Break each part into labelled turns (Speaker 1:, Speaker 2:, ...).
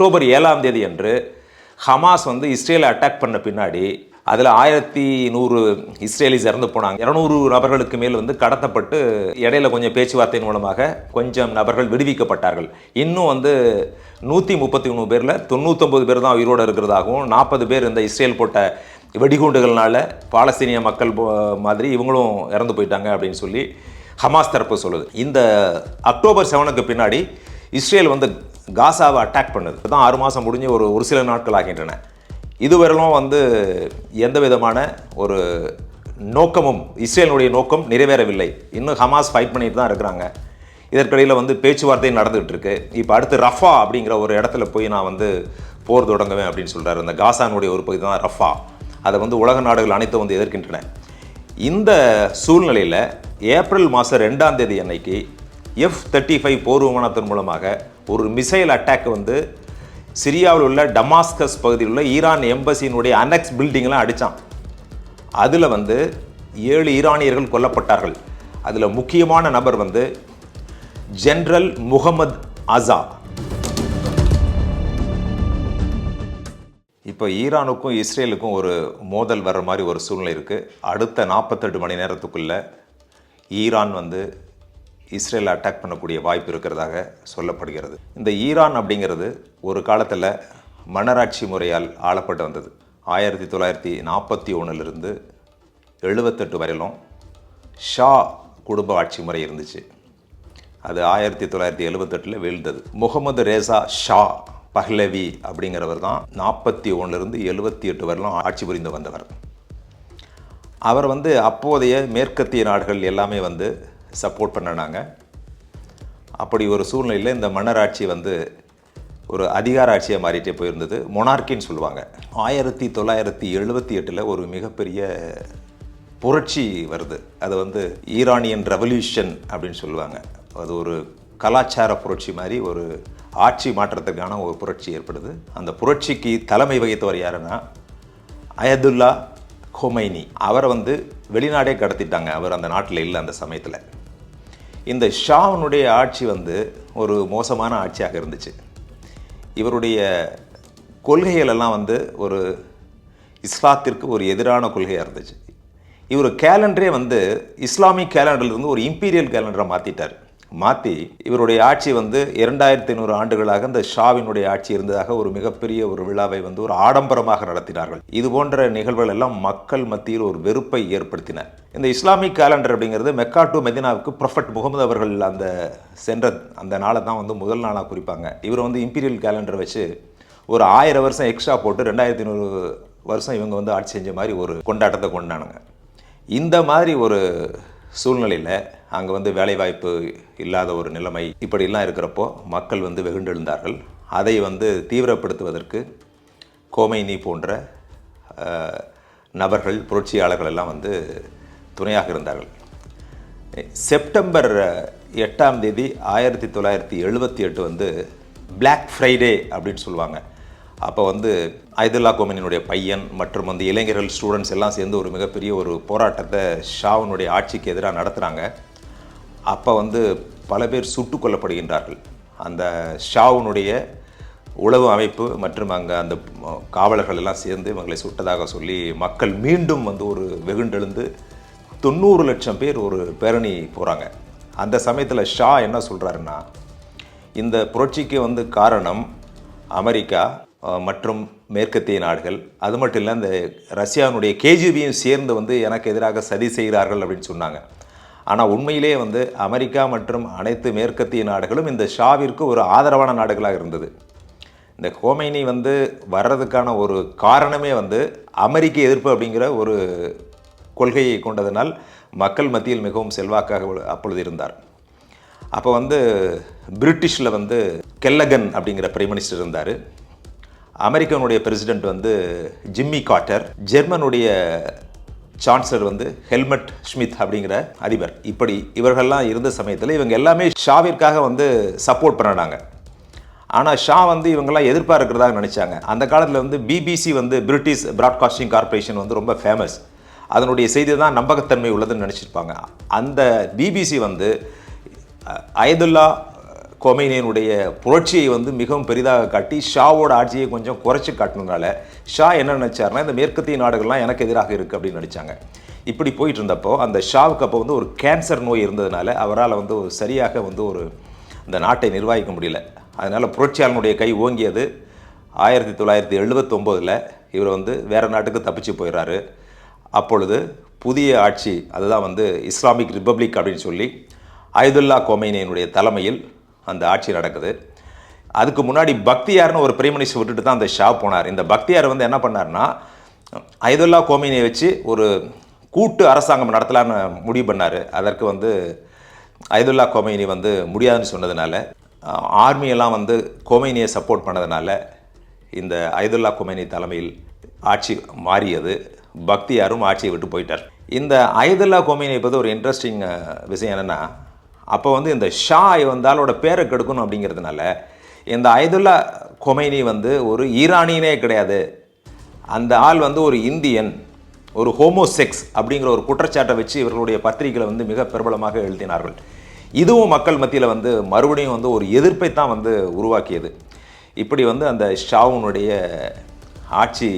Speaker 1: October ஏழாம் தேதி அன்று ஹமாஸ் வந்து இஸ்ரேலை அட்டாக் பண்ண பின்னாடி அதில் ஆயிரத்தி நூறு இஸ்ரேலிஸ் இறந்து போனாங்க. இரநூறு நபர்களுக்கு மேல் வந்து கடத்தப்பட்டு இடையில கொஞ்சம் பேச்சுவார்த்தையின் மூலமாக கொஞ்சம் நபர்கள் விடுவிக்கப்பட்டார்கள். இன்னும் வந்து நூற்றி முப்பத்தி மூணு பேரில் தொண்ணூத்தொம்பது பேர் தான் உயிரோடு இருக்கிறதாகவும் நாற்பது பேர் இந்த இஸ்ரேல் போட்ட வெடிகுண்டுகள்னால பாலஸ்தீனிய மக்கள் போ- மாதிரி இவங்களும் இறந்து போயிட்டாங்க அப்படின்னு சொல்லி ஹமாஸ் தரப்பு சொல்லுது. இந்த அக்டோபர் செவனுக்கு பின்னாடி இஸ்ரேல் வந்து காசாவை அட்டாக் பண்ணுது. இதுதான் ஆறு மாதம் முடிஞ்சு ஒரு ஒரு சில நாட்கள் ஆகின்றன. இதுவரையிலும் வந்து எந்த விதமான ஒரு நோக்கமும் இஸ்ரேலினுடைய நோக்கம் நிறைவேறவில்லை. இன்னும் ஹமாஸ் ஃபைட் பண்ணிட்டு தான் இருக்கிறாங்க. இதற்கிடையில் வந்து பேச்சுவார்த்தை நடந்துகிட்டு இருக்கு இப்போ அடுத்து ரஃபா அப்படிங்கிற ஒரு இடத்துல போய் நான் வந்து போர் தொடங்குவேன் அப்படின்னு சொல்கிறார் இந்த காசானுடைய ஒரு பகுதி தான் ரஃபா. அதை வந்து உலக நாடுகள் அனைத்தும் வந்து எதிர்க்கின்றன. இந்த சூழ்நிலையில் ஏப்ரல் மாதம் ரெண்டாம் தேதி அன்னைக்கு எஃப் தேர்ட்டி ஃபைவ் போர் விமானத்தின் மூலமாக ஒரு மிசைல் அட்டாக் வந்து சிரியாவில் உள்ள டமாஸ்கஸ் பகுதியில் உள்ள ஈரான் எம்பசியினுடைய அனெக்ஸ் பில்டிங்லாம் அடித்தான் அதில் வந்து ஏழு ஈரானியர்கள் கொல்லப்பட்டார்கள். அதில் முக்கியமான நபர் வந்து ஜென்ரல் முகமது அசா. இப்போ ஈரானுக்கும் இஸ்ரேலுக்கும் ஒரு மோதல் வர்ற மாதிரி ஒரு சூழ்நிலை இருக்குது அடுத்த நாற்பத்தெட்டு மணி நேரத்துக்குள்ளே ஈரான் வந்து இஸ்ரேல் அட்டாக் பண்ணக்கூடிய வாய்ப்பு இருக்கிறதாக சொல்லப்படுகிறது. இந்த ஈரான் அப்படிங்கிறது ஒரு காலத்தில் மன்னராட்சி முறையால் ஆளப்பட்டு வந்தது. ஆயிரத்தி தொள்ளாயிரத்தி நாற்பத்தி ஒன்றுலேருந்து எழுபத்தெட்டு வரையிலும் ஷா குடும்ப ஆட்சி முறை இருந்துச்சு. அது ஆயிரத்தி தொள்ளாயிரத்தி எழுபத்தெட்டில் வீழ்ந்தது. முகமது ரேசா ஷா பஹ்லவி அப்படிங்கிறவர் தான் நாற்பத்தி ஒன்றுலேருந்து எழுபத்தி எட்டு வரையிலும் ஆட்சி புரிந்து வந்தவர். அவர் வந்து அப்போதைய மேற்கத்திய நாடுகள் எல்லாமே வந்து சப்போர்ட் பண்ணினாங்க அப்படி ஒரு சூழ்நிலையில் இந்த மன்னராட்சி வந்து ஒரு அதிகார ஆட்சியாக மாறிட்டே போயிருந்தது. மொனார்க்கின்னு சொல்லுவாங்க. ஆயிரத்தி தொள்ளாயிரத்தி எழுபத்தி எட்டில் ஒரு மிகப்பெரிய புரட்சி வருது. அது வந்து ஈரானியன் ரெவல்யூஷன் அப்படின்னு சொல்லுவாங்க. அது ஒரு கலாச்சார புரட்சி மாதிரி ஒரு ஆட்சி மாற்றத்துக்கான ஒரு புரட்சி ஏற்படுது. அந்த புரட்சிக்கு தலைமை வகித்தவர் யாருன்னா அயதுல்லா ஹொமைனி. அவரை வந்து வெளிநாடே கடத்திட்டாங்க. அவர் அந்த நாட்டில் இல்லை அந்த சமயத்தில். இந்த ஷாவனுடைய ஆட்சி வந்து ஒரு மோசமான ஆட்சியாக இருந்துச்சு. இவருடைய கொள்கைகளெல்லாம் வந்து ஒரு இஸ்லாத்திற்கு ஒரு எதிரான கொள்கையாக இருந்துச்சு. இவர் கேலண்டரே வந்து இஸ்லாமிக் கேலண்டர்லேருந்து ஒரு இம்பீரியல் கேலண்டரை மாற்றிட்டார் மாற்றி இவருடைய ஆட்சி வந்து இரண்டாயிரத்தி ஐநூறு ஆண்டுகளாக இந்த ஷாவினுடைய ஆட்சி இருந்ததாக ஒரு மிகப்பெரிய ஒரு விழாவை வந்து ஒரு ஆடம்பரமாக நடத்தினார்கள். இது போன்ற நிகழ்வுகள் எல்லாம் மக்கள் மத்தியில் ஒரு வெறுப்பை ஏற்படுத்தின. இந்த இஸ்லாமிக் கேலண்டர் அப்படிங்கிறது மெக்கா டு மெதினாவுக்கு ப்ரொஃபட் முகமது அவர்கள் அந்த சென்ற அந்த நாளை தான் வந்து முதல் நாளாக குறிப்பாங்க. இவர் வந்து இம்பீரியல் கேலண்டர் வச்சு ஒரு ஆயிரம் வருஷம் எக்ஸ்ட்ரா போட்டு ரெண்டாயிரத்தி ஐநூறு வருஷம் இவங்க வந்து ஆட்சி செஞ்ச மாதிரி ஒரு கொண்டாட்டத்தை கொண்டானுங்க. இந்த மாதிரி ஒரு சூழ்நிலையில் அங்கே வந்து வேலைவாய்ப்பு இல்லாத ஒரு நிலைமை இப்படிலாம் இருக்கிறப்போ மக்கள் வந்து வெகுண்டெழுந்தார்கள். அதை வந்து தீவிரப்படுத்துவதற்கு கோமைனி போன்ற நபர்கள் புரட்சியாளர்கள் எல்லாம் வந்து துணையாக இருந்தார்கள். செப்டம்பர் எட்டாம் தேதி ஆயிரத்தி தொள்ளாயிரத்தி எழுபத்தி எட்டு வந்து பிளாக் ஃப்ரைடே அப்படின்னு சொல்லுவாங்க. அப்போ வந்து ஐதுல்லா கோமனினுடைய பையன் மற்றும் வந்து இளைஞர்கள் ஸ்டூடெண்ட்ஸ் எல்லாம் சேர்ந்து ஒரு மிகப்பெரிய ஒரு போராட்டத்தை ஷாவினுடைய ஆட்சிக்கு எதிராக நடத்துகிறாங்க அப்போ வந்து பல பேர் சுட்டு கொல்லப்படுகின்றார்கள் அந்த ஷாவுனுடைய உளவு அமைப்பு மற்றும் அங்கே அந்த காவலர்கள் எல்லாம் சேர்ந்து இவங்களை சுட்டதாக சொல்லி மக்கள் மீண்டும் வந்து ஒரு வெகுண்டெழுந்து தொண்ணூறு லட்சம் பேர் ஒரு பேரணி போகிறாங்க அந்த சமயத்தில் ஷா என்ன சொல்கிறாருன்னா இந்த புரட்சிக்கு வந்து காரணம் அமெரிக்கா மற்றும் மேற்கத்திய நாடுகள். அது மட்டும் இல்லை இந்த ரஷ்யாவினுடைய கேஜிபியும் சேர்ந்து வந்து எனக்கு எதிராக சதி செய்கிறார்கள் அப்படின்னு சொன்னாங்க. ஆனால் உண்மையிலே வந்து அமெரிக்கா மற்றும் அனைத்து மேற்கத்திய நாடுகளும் இந்த ஷாவிற்கு ஒரு ஆதரவான நாடுகளாக இருந்தது. இந்த கோமைனி வந்து வர்றதுக்கான ஒரு காரணமே வந்து அமெரிக்க எதிர்ப்பு அப்படிங்கிற ஒரு கொள்கையை கொண்டதனால் மக்கள் மத்தியில் மிகவும் செல்வாக்காக அப்பொழுது இருந்தார். அப்போ வந்து பிரிட்டிஷில் வந்து கெல்லகன் அப்படிங்கிற பிரைம் மினிஸ்டர் இருந்தார். அமெரிக்கனுடைய பிரசிடெண்ட் வந்து ஜிம்மி காட்டர் ஜெர்மனுடைய சான்சலர் வந்து ஹெல்மெட் ஸ்மித் அப்படிங்கிற அதிபர். இப்படி இவர்கள்லாம் இருந்த சமயத்தில் இவங்க எல்லாமே ஷாவிற்காக வந்து சப்போர்ட் பண்ணினாங்க. ஆனால் ஷா வந்து இவங்கெல்லாம் எதிர்பார்க்கிறதாக நினச்சாங்க. அந்த காலத்தில் வந்து பிபிசி வந்து பிரிட்டிஷ் பிராட்காஸ்டிங் கார்ப்பரேஷன் வந்து ரொம்ப ஃபேமஸ் அதனுடைய செய்தி தான் நம்பகத்தன்மை உள்ளதுன்னு நினச்சிருப்பாங்க. அந்த பிபிசி வந்து அயதுல்லா கொமைனியனுடைய புரட்சியை வந்து மிகவும் பெரிதாக காட்டி ஷாவோட ஆட்சியை கொஞ்சம் குறைச்சி காட்டினதுனால ஷா என்ன நினச்சாருன்னா இந்த மேற்கத்திய நாடுகள்லாம் எனக்கு எதிராக இருக்குது அப்படின்னு நினச்சாங்க. இப்படி போயிட்டு இருந்தப்போ அந்த ஷாவுக்கு அப்போ வந்து ஒரு கேன்சர் நோய் இருந்ததுனால அவரால் வந்து ஒரு சரியாக வந்து ஒரு இந்த நாட்டை நிர்வகிக்க முடியல. அதனால் புரட்சியாளனுடைய கை ஓங்கியது ஆயிரத்தி தொள்ளாயிரத்தி எழுபத்தொம்போதில் இவர் வந்து வேறு நாட்டுக்கு தப்பிச்சு போயிடுறாரு அப்பொழுது புதிய ஆட்சி அதுதான் வந்து இஸ்லாமிக் ரிப்பப்ளிக் அப்படின்னு சொல்லி அயதுல்லா கோமைனியனுடைய தலைமையில் அந்த ஆட்சி நடக்குது. அதுக்கு முன்னாடி பக்தியார்னு ஒரு பிரைம் மினிஸ்டர் விட்டுட்டு தான் அந்த ஷா போனார். இந்த பக்தியார் வந்து என்ன பண்ணார்னா ஐதுல்லா கோமினியை வச்சு ஒரு கூட்டு அரசாங்கம் நடத்தலான்னு முடிவு பண்ணார். அதற்கு வந்து ஐதுல்லா கோமைனி வந்து முடியாதுன்னு சொன்னதுனால ஆர்மியெல்லாம் வந்து கோமைனியை சப்போர்ட் பண்ணதுனால இந்த ஐதுல்லா கொமைனி தலைமையில் ஆட்சி மாறியது. பக்தியாரும் ஆட்சியை விட்டு போயிட்டார். இந்த ஐதுல்லா கொமைனியை பற்றி ஒரு இன்ட்ரெஸ்டிங் விஷயம் என்னென்னா அப்போ வந்து இந்த ஷா வந்தாலோட பேரை கெடுக்கணும் அப்படிங்கிறதுனால இந்த ஐதுல்லா கொமைனி வந்து ஒரு ஈரானியனே கிடையாது. அந்த ஆள் வந்து ஒரு இந்தியன் ஒரு ஹோமோசெக்ஸ் அப்படிங்கிற ஒரு குற்றச்சாட்டை வச்சு இவர்களுடைய பத்திரிகைகளை வந்து மிக பிரபலமாக எழுதினார்கள். இதுவும் மக்கள் மத்தியில் வந்து மறுபடியும் வந்து ஒரு எதிர்ப்பை தான் வந்து உருவாக்கியது. இப்படி வந்து அந்த ஷாவுனுடைய ஆட்சி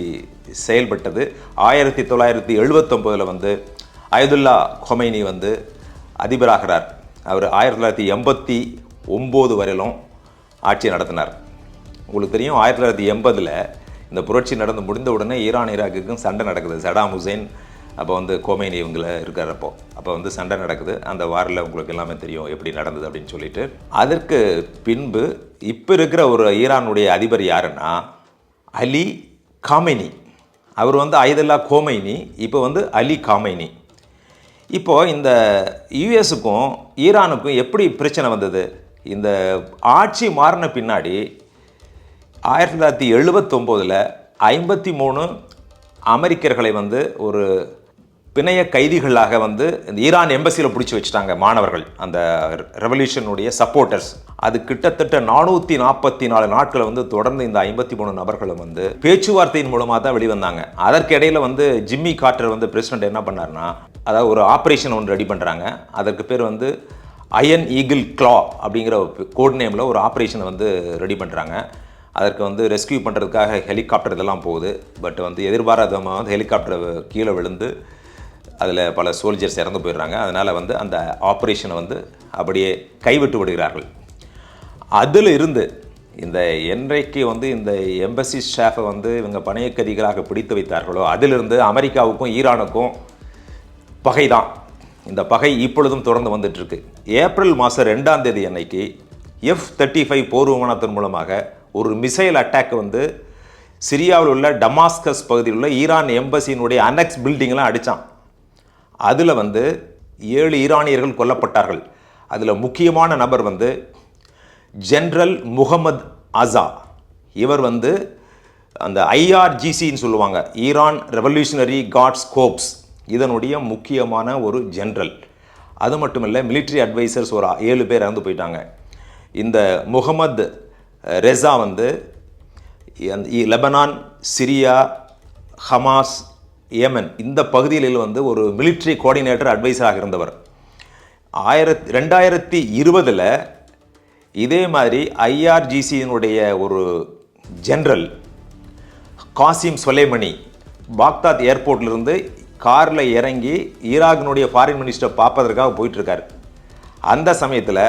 Speaker 1: செயல்பட்டது. ஆயிரத்தி தொள்ளாயிரத்தி எழுபத்தொம்போதில் வந்து அயதுல்லா கொமைனி வந்து அதிபராகிறார். அவர் ஆயிரத்தி தொள்ளாயிரத்தி எண்பத்தி ஒம்பது வரையிலும் ஆட்சி நடத்தினார். உங்களுக்கு தெரியும் ஆயிரத்தி தொள்ளாயிரத்தி எண்பதில் இந்த புரட்சி நடந்து முடிந்த உடனே ஈரான் ஈராக்குக்கும் சண்டை நடக்குது. சடாம் ஹுசைன் அப்போ வந்து கோமைனி இவங்கள இருக்கிறப்போ அப்போ. வந்து சண்டை நடக்குது. அந்த வாரில் உங்களுக்கு எல்லாமே தெரியும் எப்படி நடந்தது அப்படின்னு சொல்லிட்டு. அதற்கு பின்பு இப்போ இருக்கிற ஒரு ஈரானுடைய அதிபர் யாருன்னா அலி காமைனி அவர் வந்து ஐதல்லா கோமைனி இப்போ வந்து அலி காமைனி இப்போது இந்த யுஎஸுக்கும் ஈரானுக்கும் எப்படி பிரச்சனை வந்தது? இந்த ஆட்சி மாறின பின்னாடி ஆயிரத்தி தொள்ளாயிரத்தி எழுபத்தொம்போதில் ஐம்பத்தி மூணு அமெரிக்கர்களை வந்து ஒரு பிணைய கைதிகளாக வந்து இந்த ஈரான் எம்பசியில் பிடிச்சி வச்சுட்டாங்க மாணவர்கள். அந்த ரெவல்யூஷனுடைய சப்போர்ட்டர்ஸ் அது கிட்டத்தட்ட நானூற்றி நாற்பத்தி நாலு நாட்களை வந்து தொடர்ந்து இந்த ஐம்பத்தி மூணு நபர்களும் வந்து பேச்சுவார்த்தையின் மூலமாக தான் வெளிவந்தாங்க. அதற்கு வந்து ஜிம்மி கார்டர் வந்து பிரசிடென்ட் என்ன பண்ணார்னா அதாவது ஒரு ஆப்ரேஷன் ஒன்று ரெடி பண்ணுறாங்க அதற்கு பேர் வந்து அயன் ஈகிள் கிளா அப்படிங்கிற கோட் நேமில் ஒரு ஆப்ரேஷனை வந்து ரெடி பண்ணுறாங்க அதற்கு வந்து ரெஸ்கியூ பண்ணுறதுக்காக ஹெலிகாப்டர் இதெல்லாம் போகுது. பட் வந்து எதிர்பாராதமாக வந்து ஹெலிகாப்டர் கீழே விழுந்து அதில் பல சோல்ஜர்ஸ் இறந்து போயிடுறாங்க. அதனால் வந்து அந்த ஆப்ரேஷனை வந்து அப்படியே கைவிட்டு விடுகிறார்கள். அதில் இருந்து இந்த என்றைக்கு வந்து இந்த எம்பசி ஸ்டாஃபை வந்து இவங்க பணையக்கதிகளாக பிடித்து வைத்தார்களோ அதிலிருந்து அமெரிக்காவுக்கும் ஈரானுக்கும் பகை தான். இந்த பகை இப்பொழுதும் தொடர்ந்து வந்துட்டுருக்கு. ஏப்ரல் மாதம் ரெண்டாம் தேதி அன்னைக்கு எஃப் தேர்ட்டி ஃபைவ் போர் விமானத்தின் மூலமாக ஒரு மிசைல் அட்டாக் வந்து சிரியாவில் உள்ள டமாஸ்கஸ் பகுதியில் உள்ள ஈரான் எம்பசியினுடைய அனெக்ஸ் பில்டிங்லாம் அடித்தான் அதில் வந்து ஏழு ஈரானியர்கள் கொல்லப்பட்டார்கள். அதில் முக்கியமான நபர் வந்து ஜென்ரல் முகமது அசா. இவர் வந்து அந்த ஐஆர்ஜிசின்னு சொல்லுவாங்க. Iran revolutionary guards corps. இதனுடைய முக்கியமான ஒரு ஜென்ரல். அது மட்டும் இல்லை மிலிட்ரி அட்வைசர்ஸ் ஒரு ஏழு பேர் இறந்து போயிட்டாங்க. இந்த முகமது ரெசா வந்து லெபனான் சிரியா ஹமாஸ் ஏமன் இந்த பகுதிகளில் வந்து ஒரு மிலிட்ரி கோஆர்டினேட்டர் அட்வைசராக இருந்தவர். ஆயிரத்தி ரெண்டாயிரத்தி இருபதில் இதே மாதிரி ஐஆர்ஜிசியினுடைய ஒரு ஜென்ரல் காசிம் சொலைமணி பாக்தாத் ஏர்போர்ட்லேருந்து காரில் இறங்கி ஈராக்கினுடைய ஃபாரின் மினிஸ்டர் பார்ப்பதற்காக போயிட்டுருக்கார். அந்த சமயத்தில்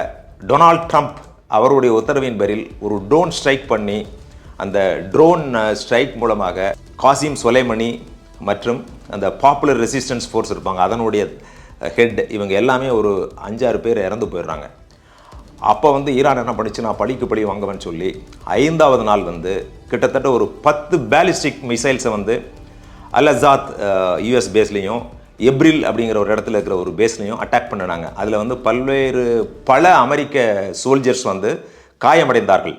Speaker 1: டொனால்ட் ட்ரம்ப் அவருடைய உத்தரவின் பேரில் ஒரு ட்ரோன் ஸ்ட்ரைக் பண்ணி அந்த ட்ரோன் ஸ்ட்ரைக் மூலமாக காசிம் சொலைமணி மற்றும் அந்த பாப்புலர் ரெசிஸ்டன்ஸ் ஃபோர்ஸ் இருப்பாங்க அதனுடைய ஹெட் இவங்க எல்லாமே ஒரு அஞ்சாறு பேர் இறந்து போயிடுறாங்க. அப்போ வந்து ஈரான் என்ன பண்ணிச்சு நான் படிக்கு படி வாங்குவேன்னு சொல்லி ஐந்தாவது நாள் வந்து கிட்டத்தட்ட ஒரு பத்து பேலிஸ்டிக் மிசைல்ஸை வந்து அலசாத் யூஎஸ் பேஸ்லேயும் எப்ரில் அப்படிங்கிற ஒரு இடத்துல இருக்கிற ஒரு பேஸ்லையும் அட்டாக் பண்ணினாங்க. அதில் வந்து பல்வேறு பல அமெரிக்க சோல்ஜர்ஸ் வந்து காயமடைந்தார்கள்.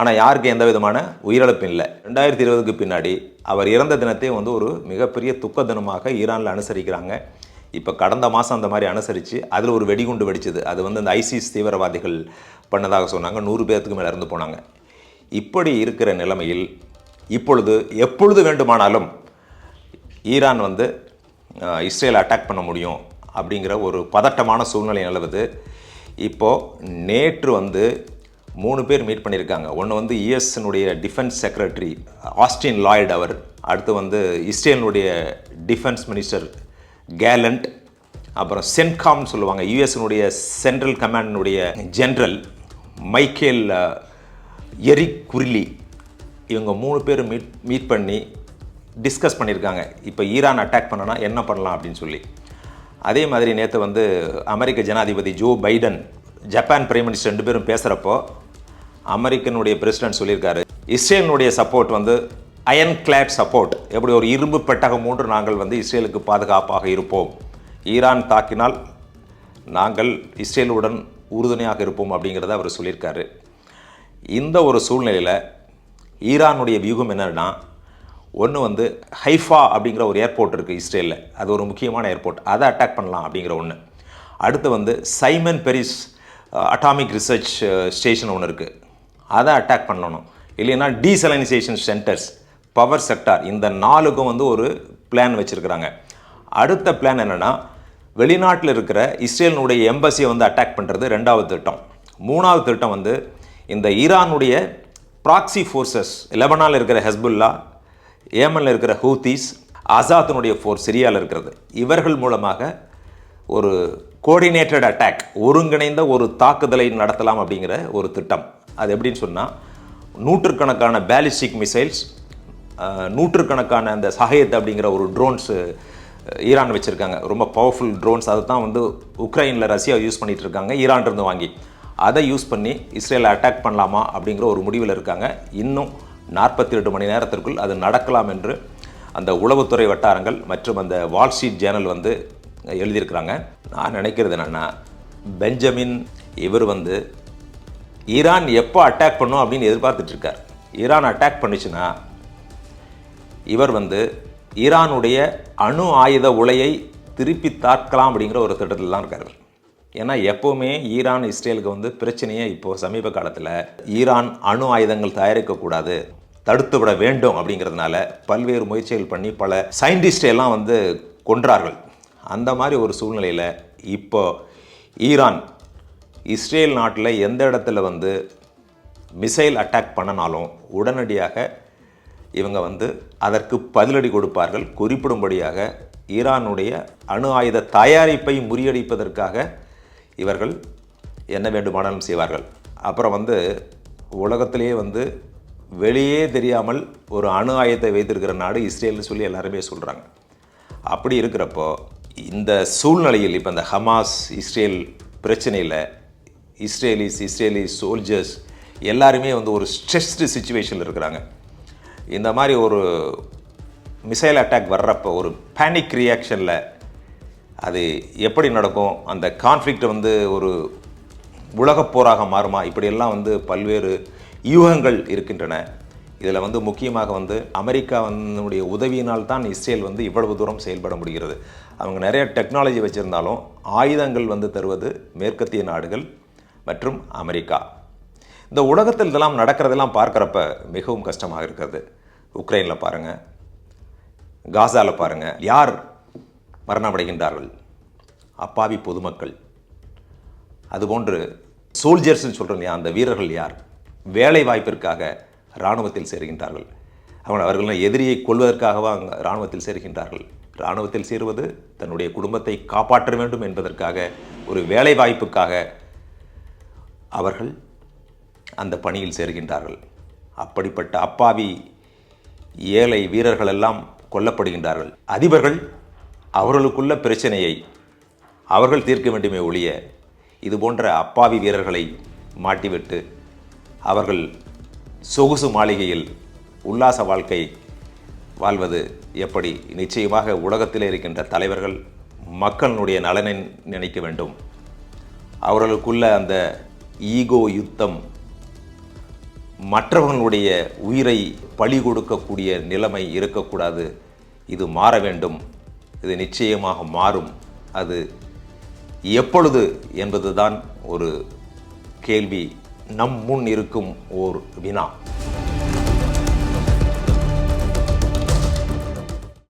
Speaker 1: ஆனால் யாருக்கு எந்த விதமான உயிரிழப்பும் இல்லை. ரெண்டாயிரத்தி இருபதுக்கு பின்னாடி அவர் இறந்த தினத்தையும் வந்து ஒரு மிகப்பெரிய துக்க தினமாக ஈரானில் அனுசரிக்கிறாங்க. இப்போ கடந்த மாதம் அந்த மாதிரி அனுசரித்து அதில் ஒரு வெடிகுண்டு வெடிச்சது. அது வந்து அந்த ஐசிஸ் தீவிரவாதிகள் பண்ணதாக சொன்னாங்க. நூறு பேர்த்துக்கு மேலே இறந்து போனாங்க. இப்படி இருக்கிற நிலைமையில் இப்பொழுது எப்பொழுது வேண்டுமானாலும் ஈரான் வந்து இஸ்ரேல் இஸ்ரேலை அட்டாக் பண்ண முடியும் அப்படிங்கிற ஒரு பதட்டமான சூழ்நிலை நிலவுது. இப்போது நேற்று வந்து மூணு பேர் மீட் பண்ணியிருக்காங்க. ஒன்று வந்து யுஎஸ்னுடைய டிஃபென்ஸ் செக்ரட்டரி ஆஸ்டின் லாய்டு அவர். அடுத்து வந்து இஸ்ரேலினுடைய டிஃபென்ஸ் மினிஸ்டர் கேலண்ட் அப்புறம் சென்காம்னு சொல்லுவாங்க. யுஎஸ்னுடைய சென்ட்ரல் கமாண்டினுடைய ஜென்ரல் மைக்கேல் எரி எரிக் குரிலி இவங்க மூணு பேரும் மீட் மீட் பண்ணி டிஸ்கஸ் பண்ணியிருக்காங்க. இப்போ ஈரான் அட்டாக் பண்ணனா என்ன பண்ணலாம் அப்படின்னு சொல்லி. அதே மாதிரி நேற்று வந்து அமெரிக்க ஜனாதிபதி Joe Biden Japan prime minister ரெண்டு பேரும் பேசுகிறப்போ அமெரிக்கனுடைய பிரசிடென்ட் சொல்லியிருக்காரு. இஸ்ரேலினுடைய சப்போர்ட் வந்து அயன் கிளாட் சப்போர்ட் எப்படி ஒரு இரும்பு பெட்டகம் மூன்று நாங்கள் வந்து இஸ்ரேலுக்கு பாதுகாப்பாக இருப்போம். ஈரான் தாக்கினால் நாங்கள் இஸ்ரேலுடன் உறுதுணையாக இருப்போம் அப்படிங்கிறத அவர் சொல்லியிருக்காரு. இந்த ஒரு சூழ்நிலையில் ஈரானுடைய வியூகம் என்னன்னா ஒன்று வந்து ஹைஃபா அப்படிங்கிற ஒரு ஏர்போர்ட் இருக்குது இஸ்ரேலில். அது ஒரு முக்கியமான ஏர்போர்ட் அதை அட்டாக் பண்ணலாம் அப்படிங்கிற ஒன்று அடுத்து வந்து Shimon Peres atomic research station ஒன்று இருக்குது அதை அட்டாக் பண்ணணும். இல்லைன்னா டீசலைனைசேஷன் சென்டர்ஸ் பவர் செக்டார் இந்த நாலுக்கும் வந்து ஒரு பிளான் வச்சுருக்கிறாங்க. அடுத்த பிளான் என்னென்னா வெளிநாட்டில் இருக்கிற இஸ்ரேலினுடைய எம்பசியை வந்து அட்டாக் பண்ணுறது ரெண்டாவது திட்டம். மூணாவது திட்டம் வந்து இந்த ஈரானுடைய ப்ராக்சி ஃபோர்ஸஸ் லெபனானில் இருக்கிற ஹெஸ்புல்லா ஏமனில் இருக்கிற ஹூத்திஸ் ஆசாத்தினுடைய ஃபோர்ஸ் சிரியாவில் இருக்கிறது. இவர்கள் மூலமாக ஒரு கோஆர்டினேட்டட் அட்டாக் ஒருங்கிணைந்த ஒரு தாக்குதலை நடத்தலாம் அப்படிங்கிற ஒரு திட்டம். அது எப்படின்னு சொன்னால் நூற்றுக்கணக்கான பேலிஸ்டிக் மிசைல்ஸ் நூற்றுக்கணக்கான அந்த சஹயத் அப்படிங்கிற ஒரு ட்ரோன்ஸு ஈரான் வச்சுருக்காங்க. ரொம்ப பவர்ஃபுல் ட்ரோன்ஸ் அதை தான் வந்து உக்ரைனில் ரஷ்யா யூஸ் பண்ணிகிட்டு இருக்காங்க. ஈரான்லேருந்து வாங்கி. அதை யூஸ் பண்ணி இஸ்ரேலை அட்டாக் பண்ணலாமா அப்படிங்கிற ஒரு முடிவில் இருக்காங்க. இன்னும் நாற்பத்தி எட்டு மணி நேரத்திற்குள் அது நடக்கலாம் என்று அந்த உளவுத்துறை வட்டாரங்கள் மற்றும் அந்த வால் ஸ்ட்ரீட் ஜேர்னல் வந்து எழுதியிருக்கிறாங்க. நான் நினைக்கிறது என்னென்னா பெஞ்சமின் இவர் வந்து ஈரான் எப்போ அட்டாக் பண்ணும் அப்படின்னு எதிர்பார்த்துட்ருக்கார் ஈரான் அட்டாக் பண்ணுச்சுன்னா இவர் வந்து ஈரானுடைய அணு ஆயுத உலையை திருப்பி தாக்கலாம் அப்படிங்கிற ஒரு திட்டத்தில் தான் இருக்கார் ஏன்னா எப்போவுமே ஈரான் இஸ்ரேலுக்கு வந்து பிரச்சனையே இப்போது சமீப காலத்தில் ஈரான் அணு ஆயுதங்கள் தயாரிக்கக்கூடாது தடுத்து விட வேண்டும் அப்படிங்கிறதுனால பல்வேறு முயற்சிகள் பண்ணி பல சயின்டிஸ்ட் எல்லாம் வந்து கொன்றார்கள். அந்த மாதிரி ஒரு சூழ்நிலையில் இப்போ ஈரான் இஸ்ரேல் நாட்டில் எந்த இடத்துல வந்து மிசைல் அட்டாக் பண்ணனாலும் உடனடியாக இவங்க வந்து அதற்கு பதிலடி கொடுப்பார்கள். குறிப்பிடும்படியாக ஈரானுடைய அணு ஆயுத தயாரிப்பை முறியடிப்பதற்காக இவர்கள் என்ன வேண்டுமானாலும் செய்வார்கள். அப்புறம் வந்து உலகத்திலேயே வந்து வெளியே தெரியாமல் ஒரு அணு ஆயுதத்தை வைத்திருக்கிற நாடு இஸ்ரேல்னு சொல்லி எல்லாருமே சொல்கிறாங்க அப்படி இருக்கிறப்போ இந்த சூழ்நிலையில் இப்போ இந்த ஹமாஸ் இஸ்ரேல் பிரச்சனையில் இஸ்ரேலிஸ் இஸ்ரேலி சோல்ஜர்ஸ் எல்லாருமே வந்து ஒரு ஸ்ட்ரெஸ்டு சுச்சுவேஷனில் இருக்கிறாங்க. இந்த மாதிரி ஒரு மிசைல் அட்டாக் வர்றப்போ ஒரு பேனிக் ரியாக்ஷனில் அது எப்படி நடக்கும்? அந்த கான்ஃப்ளிக்ட் வந்து ஒரு உலகப் போராக மாறுமா? இப்படியெல்லாம் வந்து பல்வேறு யூகங்கள் இருக்கின்றன. இதில் வந்து முக்கியமாக வந்து அமெரிக்கா வந்து உதவியினால் தான் இஸ்ரேல் வந்து இவ்வளவு தூரம் செயல்பட முடிகிறது. அவங்க நிறைய டெக்னாலஜி வச்சுருந்தாலும் ஆயுதங்கள் வந்து தருவது மேற்கத்திய நாடுகள் மற்றும் அமெரிக்கா. இந்த உலகத்தில் இதெல்லாம் நடக்கிறதெல்லாம் பார்க்குறப்ப மிகவும் கஷ்டமாக இருக்கிறது. உக்ரைனில் பாருங்கள் காசாவில் பாருங்கள் யார் மரணமடைகின்றார்கள்? அப்பாவி பொதுமக்கள். அதுபோன்று சோல்ஜர்ஸ்னு சொல்கிறோம் இல்லையா அந்த வீரர்கள் யார்? வேலை வாய்ப்பிற்காக இராணுவத்தில் சேர்கின்றார்கள். அவன் அவர்கள் எதிரியை கொள்வதற்காகவா அங்கே இராணுவத்தில் சேர்கின்றார்கள்? இராணுவத்தில் சேருவது தன்னுடைய குடும்பத்தை காப்பாற்ற வேண்டும் என்பதற்காக ஒரு வேலை வாய்ப்புக்காக அவர்கள் அந்த பணியில் சேர்கின்றார்கள். அப்படிப்பட்ட அப்பாவி ஏழை வீரர்கள் எல்லாம் கொல்லப்படுகின்றார்கள். அதிபர்கள் அவர்களுக்குள்ள பிரச்சனையை அவர்கள் தீர்க்க வேண்டுமே ஒழிய இது போன்ற அப்பாவி வீரர்களை மாட்டிவிட்டு அவர்கள் சொகுசு மாளிகையில் உல்லாச வாழ்க்கை வாழ்வது எப்படி? நிச்சயமாக உலகத்தில் இருக்கின்ற தலைவர்கள் மக்களினுடைய நலனை நினைக்க வேண்டும். அவர்களுக்குள்ள அந்த ஈகோ யுத்தம் மற்றவர்களுடைய உயிரை பழி கொடுக்கக்கூடிய நிலைமை இருக்கக்கூடாது. இது மாற வேண்டும். இது நிச்சயமாக மாறும். அது எப்பொழுது என்பதுதான் ஒரு கேள்வி. நம் முன் இருக்கும் ஓர் வினா.